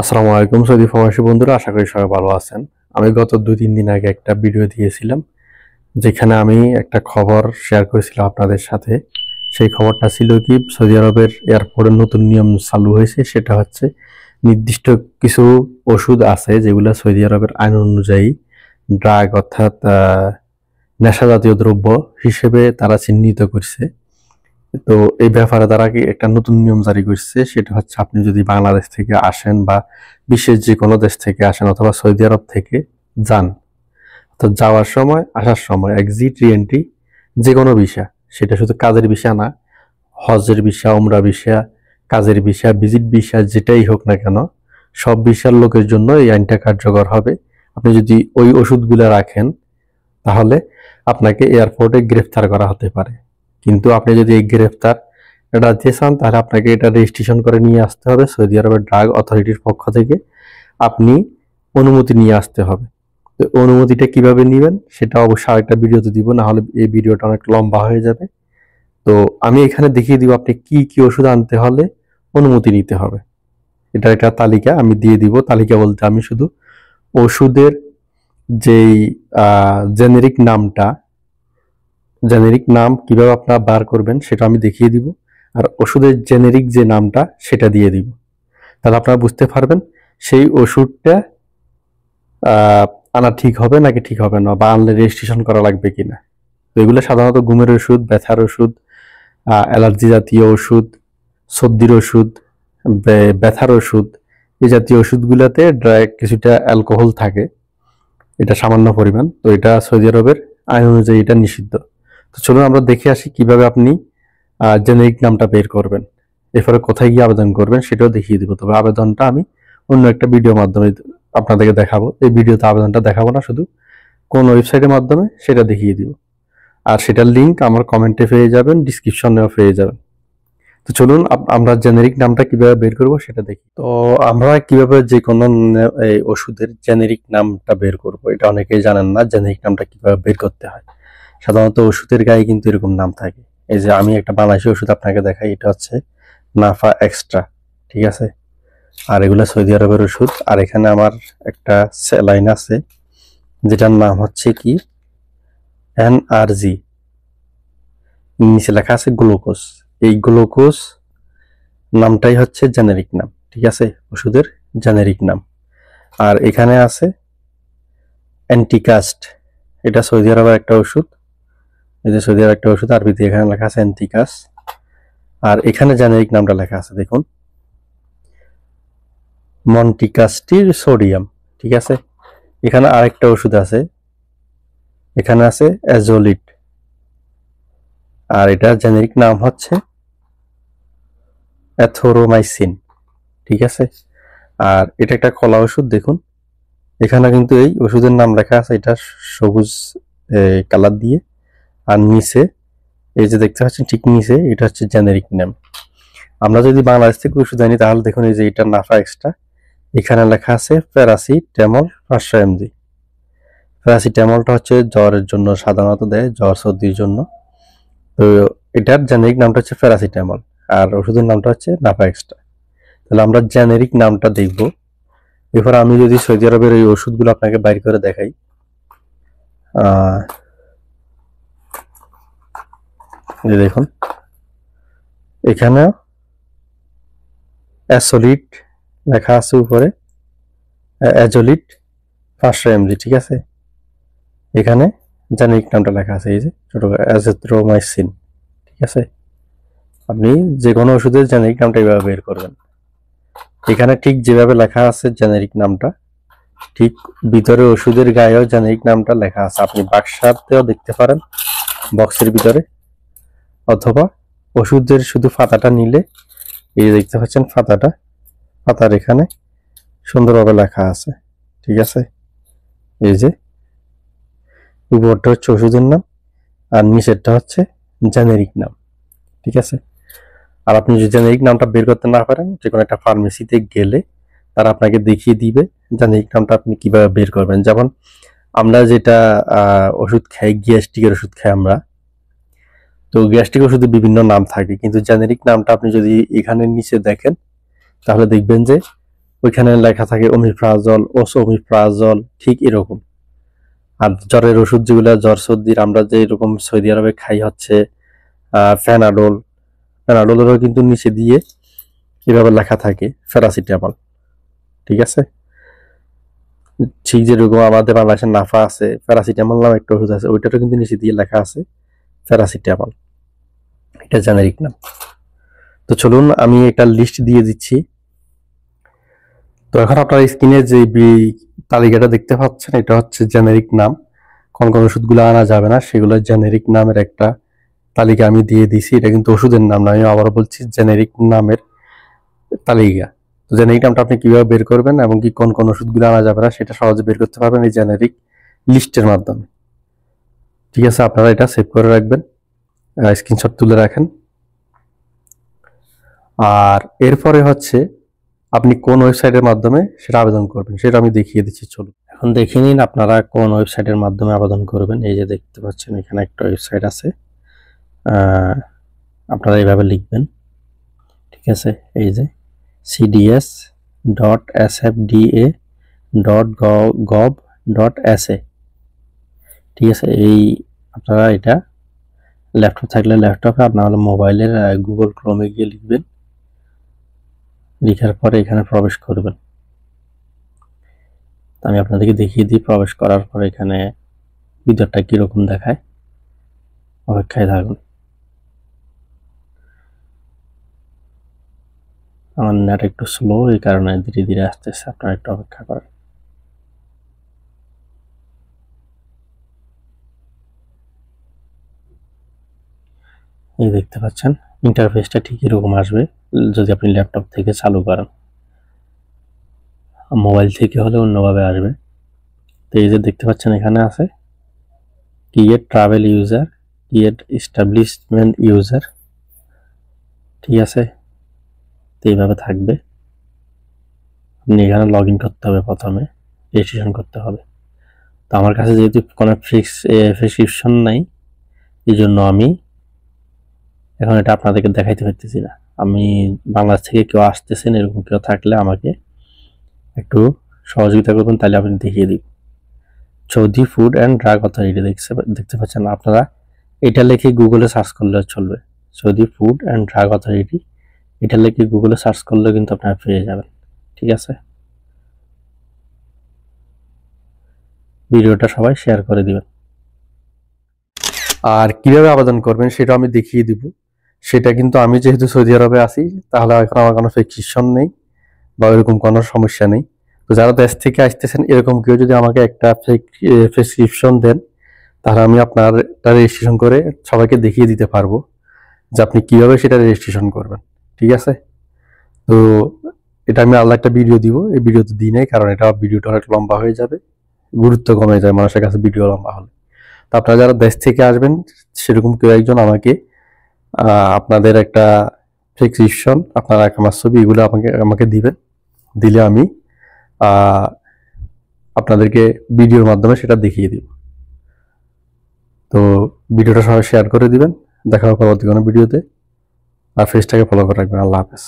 আসসালামু আলাইকুম, সৌদি প্রবাসী বন্ধুরা, আশা করি সবাই ভালো আছেন। আমি গত দুই, তিন দিন আগে একটা ভিডিও দিয়েছিলাম, যেখানে আমি একটা খবর শেয়ার করেছিলাম আপনাদের সাথে। সেই খবরটা ছিল কি, সৌদি আরবের এয়ারপোর্টের নতুন নিয়ম চালু হয়েছে, সেটা হচ্ছে নির্দিষ্ট কিছু ওষুধ আছে, যেগুলো সৌদি আরবের আইন অনুযায়ী ড্রাগ অর্থাৎ নেশাজাতীয় দ্রব্য হিসেবে তারা চিহ্নিত করছে। তো এই ব্যাপারে তারা কি একটা নতুন নিয়ম জারি করছে? সেটা হচ্ছে আপনি যদি বাংলাদেশ থেকে আসেন বা বিশ্বের যে কোনো দেশ থেকে আসেন অথবা সৌদি আরব থেকে যান তো যাওয়ার সময়, আসার সময় এক্সিট রিএন্ট্রি যে কোনো ভিসা সেটা শুধু কাজের ভিসা না, হজের ভিসা উমরা ভিসা কাজের ভিসা ভিজিট ভিসা যেটাই হোক না কেন, সব ভিসার লোকের জন্য এই আইনটা কার্যকর হবে। আপনি যদি ওই ওষুধগুলো রাখেন, তাহলে আপনাকে এয়ারপোর্টে গ্রেফতার করা হতে পারে। কিন্তু আপনি যদি এই গ্রেফতার দিতে চান, তাহলে আপনাকে এটা রেজিস্ট্রেশন করে নিয়ে আসতে হবে সৌদি আরবের ড্রাগ অথরিটির পক্ষ থেকে। আপনি অনুমতি নিয়ে আসতে হবে। তো অনুমতিটা কীভাবে নেবেন, সেটা অবশ্যই আরেকটা ভিডিওতে দিব, না হলে এই ভিডিওটা অনেক লম্বা হয়ে যাবে। তো আমি এখানে দেখিয়ে দিব আপনি কি কি ওষুধ আনতে হলে অনুমতি নিতে হবে। এটা একটা তালিকা আমি দিয়ে দিব। তালিকা বলতে আমি শুধু ওষুধের যেই জেনেরিক নামটা জেনেরিক নাম কীভাবে আপনারা বার করবেন সেটা আমি দেখিয়ে দিব। আর ওষুধের জেনেরিক যে নামটা সেটা দিয়ে দিব। তাহলে আপনারা বুঝতে পারবেন সেই ওষুধটা আনা ঠিক হবে নাকি ঠিক হবে না বা আনলে রেজিস্ট্রেশন করা লাগবে কিনা। তো এগুলো সাধারণত ঘুমের ওষুধ, ব্যথার ওষুধ অ্যালার্জি জাতীয় ওষুধ, সর্দির ওষুধ ব্যথার ওষুধ, এই জাতীয় ওষুধগুলোতে ড্রাই কিছুটা অ্যালকোহল থাকে। এটা সামান্য পরিমাণ। তো এটা সৌদি আরবের আইন অনুযায়ী এটা নিষিদ্ধ। তো চলুন আমরা দেখে আসি কীভাবে আপনি জেনেরিক নামটা বের করবেন। এরপরে কোথায় গিয়ে আবেদন করবেন সেটাও দেখিয়ে দিব। তবে আবেদনটা আমি অন্য একটা ভিডিওর মাধ্যমে আপনাদেরকে দেখাবো। এই ভিডিওতে আবেদনটা দেখাবো না, শুধু কোন ওয়েবসাইটের মাধ্যমে সেটা দেখিয়ে দিব। আর সেটার লিঙ্ক আমার কমেন্টে পেয়ে যাবেন ডিসক্রিপশনেও পেয়ে যাবেন। তো চলুন আমরা জেনেরিক নামটা কীভাবে বের করব সেটা দেখি। তো আমরা কীভাবে যে কোনো এই ওষুধের জেনেরিক নামটা বের করব, এটা অনেকেই জানেন না জেনেরিক নামটা কীভাবে বের করতে হয়। সাধারণত ওষুধের গায়ে কিন্তু এরকম নাম থাকে। এই যে আমি একটা বাংলাদেশি ওষুধ আপনাকে দেখাই, এটা হচ্ছে নাফা এক্সট্রা, ঠিক আছে? আর এগুলো সৌদি আরবের ওষুধ। আর এখানে আমার একটা স্যালাইন আছে, যেটার নাম হচ্ছে কি? এন আর জি নিচে লেখা আছে গ্লুকোজ। এই গ্লুকোজ নামটাই হচ্ছে জেনেরিক নাম, ঠিক আছে? ওষুধের জেনেরিক নাম। আর এখানে আছে অ্যান্টিকাস্ট। এটা সৌদি আরবের একটা ওষুধ। এই যে সৌদি আরবের একটা ওষুধ, আরবিতে এখানে লেখা আছে অ্যান্টিকাস। আর এখানে জেনেরিক নামটা লেখা আছে, দেখুন। মন্টিকাস্টির সোডিয়াম, ঠিক আছে? এখানে আরেকটা ওষুধ আছে। এখানে আছে অ্যাজোলিট। আর এটা জেনেরিক নাম হচ্ছে অ্যাথোরোমাইসিন, ঠিক আছে? আর এটা একটা কলা ওষুধ, দেখুন। এখানে কিন্তু এই ওষুধের নাম লেখা আছে, এটা সবুজ কালার দিয়ে। আর নিচে, এই যে দেখতে পাচ্ছেন ঠিক নিচে, এটা হচ্ছে জেনেরিক নেম আমরা যদি বাংলাদেশ থেকে ওষুধ আনি, তাহলে দেখুন এই যে এটা নাফা এক্সট্রা এখানে লেখা আছে প্যারাসিটামল পাঁচশো এমজি প্যারাসিটামলটা হচ্ছে জ্বরের জন্য, সাধারণত দেয় জ্বর সর্দির জন্য। তো এটার জেনেরিক নামটা হচ্ছে প্যারাসিটামল আর ওষুধের নামটা হচ্ছে নাফা এক্সট্রা তাহলে আমরা জেনেরিক নামটা দেখব। এরপর আমি যদি সৌদি আরবের এই ওষুধগুলো আপনাকে বাইর করে দেখাই। যে দেখুন। এখানে অ্যাসোলিট লেখা আছে উপরে। অ্যাজোলিট পাঁচশো এমজি ঠিক আছে? এখানে জেনেরিক নামটা লেখা আছে, এই যে, ছোট অ্যাজেথ্রোমাইসিন, ঠিক আছে? আপনি যে কোনো ওষুধের জেনেরিক নামটা এইভাবে বের করবেন। এখানে ঠিক যেভাবে লেখা আছে জেনেরিক নামটা, ঠিক ভিতরে ওষুধের গায়েও জেনেরিক নামটা লেখা আছে। আপনি বাক্সাতেও দেখতে পারেন, বক্সের ভিতরে। অথবা ওষুধের শুধু পাতাটা নিলে, এই যে দেখতে পাচ্ছেন পাতাটা পাতার এখানে সুন্দরভাবে লেখা আছে, ঠিক আছে? এই যে উপরটা হচ্ছে ওষুধের নাম, আর নিচেরটা হচ্ছে জেনেরিক নাম, ঠিক আছে? আর আপনি যদি জেনেরিক নামটা বের করতে না পারেন যে কোনো একটা ফার্মেসিতে গেলে তারা আপনাকে দেখিয়ে দিবে জেনেরিক নামটা আপনি কীভাবে বের করবেন। যেমন আমরা যেটা ওষুধ খাই, গ্যাস্ট্রিকের ওষুধ খাই আমরা তো গ্যাস্ট্রিক ওষুধে বিভিন্ন নাম থাকে, কিন্তু জেনেরিক নামটা আপনি যদি এখানে নিচে দেখেন, তাহলে দেখবেন যে ওইখানে লেখা থাকে ওমিপ্রাজল ওসোমিপ্রাজল ঠিক এরকম। আর জ্বরের ওষুধ যেগুলো, জ্বর সর্দির, আমরা যে এরকম সৌদি আরবে খাই হচ্ছে ফ্যানাডোল ফ্যানাডোলেরও কিন্তু নিচে দিয়ে এভাবে লেখা থাকে প্যারাসিটামল ঠিক আছে? ঠিক যেরকম আমাদের বাংলাদেশের নাফা আছে প্যারাসিটামল নাম একটা ওষুধ আছে, ওইটারও কিন্তু নিচে দিয়ে লেখা আছে। প্যারাসিটামল এটা জেনারিক নাম তো চলুন, আমি একটা লিস্ট দিয়ে দিচ্ছি। তো এখন আপনার স্ক্রিনে যে তালিকাটা দেখতে পাচ্ছেন, এটা হচ্ছে জেনারিক নাম। কোন কোন ওষুধগুলো আনা যাবে না, সেগুলো জেনারিক নামের একটা তালিকা আমি দিয়ে দিছি এটা কিন্তু ওষুধের নাম না, আমি আবার বলছি জেনারিক নামের তালিকা। তো জেনারিক নামটা আপনি কীভাবে বের করবেন এবং কি কোন কোন ওষুধগুলো আনা যাবে না, সেটা সহজে বের করতে পারবেন এই জেনারিক লিস্টের মাধ্যমে। ঠিক আছে, আপনারা এটা সেভ করে রাখবেন স্ক্রিনশট তুলে রাখেন। আর এরপরে হচ্ছে, আপনি কোন ওয়েবসাইটের মাধ্যমে সেটা আবেদন করবেন, সেটা আমি দেখিয়ে দিচ্ছি, চলুন। এখন দেখে নিন আপনারা কোন ওয়েবসাইটের মাধ্যমে আবেদন করবেন। এই যে দেখতে পাচ্ছেন, এখানে একটা ওয়েবসাইট আছে। আপনারা এইভাবে লিখবেন, ঠিক আছে? এই যে CDS dot S F DA dot gov dot S A ঠিক আছে, এই আপনারা এটা ল্যাপটপ থাকলে ল্যাপটপে আপনার হলো মোবাইলের গুগল ক্রোমে গিয়ে লিখবেন। লেখার পরে এখানে প্রবেশ করবেন। তো আমি আপনাদেরকে দেখিয়ে দিই প্রবেশ করার পরে এখানে ভিতরটা কীরকম দেখায়। অপেক্ষায় থাকুন। আমার নেট একটু স্লো এই কারণে ধীরে ধীরে আসতেছে। আপনারা একটু অপেক্ষা করেন। এই দেখতে পাচ্ছেন ইন্টারফেসটা ঠিক এরকম আসবে, যদি আপনি ল্যাপটপ থেকে চালু করেন। মোবাইল থেকে হলে অন্যভাবে আসবে। তো এই যে দেখতে পাচ্ছেন এখানে আছে create travel user create establishment user ঠিক আছে? তো এইভাবে থাকবে। আপনি এখানে লগ করতে হবে প্রথমে রেজিস্ট্রেশন করতে হবে। তো আমার কাছে যেহেতু কোনো ফিক্স প্রেসক্রিপশন নাই এই জন্য আমি এখন এটা আপনাদেরকে দেখাইতে পারতেছি না। আমি বাংলাদেশ থেকে কেউ আসতেছেন এরকম কেউ থাকলে আমাকে একটু সহযোগিতা করবেন, তাহলে আপনি দেখিয়ে দিব। Chowdhury food and drug authority দেখতে দেখতে পাচ্ছেন আপনারা। এটা লিখে গুগলে সার্চ করলে চলবে। Chowdhury food and drug authority এটা লিখে গুগলে সার্চ করলে কিন্তু আপনারা পেয়ে যাবেন। ঠিক আছে? ভিডিওটা সবাই শেয়ার করে দিবেন। আর কীভাবে আবেদন করবেন সেটা আমি দেখিয়ে দিব। সেটা কিন্তু আমি যেহেতু সৌদি আরবে আছি, তাহলে এখন আমার কোনো প্রেসক্রিপশন নেই বা এরকম কোনো সমস্যা নেই। তো যারা দেশ থেকে আসতেছেন, এরকম কেউ যদি আমাকে একটা প্রেসক্রিপশন দেন, তাহলে আমি আপনার রেজিস্ট্রেশন করে সবাইকে দেখিয়ে দিতে পারব যে আপনি কীভাবে সেটা রেজিস্ট্রেশন করবেন, ঠিক আছে? তো এটা আমি আলাদা একটা ভিডিও দিব, এই ভিডিওতে দিই নাই, কারণ এটা ভিডিওটা অনেক লম্বা হয়ে যাবে, গুরুত্ব কমে যায় মানুষের কাছে ভিডিও লম্বা হলে। তো আপনারা যারা দেশ থেকে আসবেন, সেরকম কেউ একজন আমাকে আপনাদের একটা প্রেসক্রিপশন আপনার ছবি এগুলো আমাকে আমাকে দিবেন, দিলে আমি আপনাদেরকে ভিডিওর মাধ্যমে সেটা দেখিয়ে দিব। তো ভিডিওটা সবাই শেয়ার করে দিবেন, দেখা হবে পরবর্তী কোনো ভিডিওতে আর ফেসটাকে ফলো করে রাখবেন, আল্লাহ হাফেজ।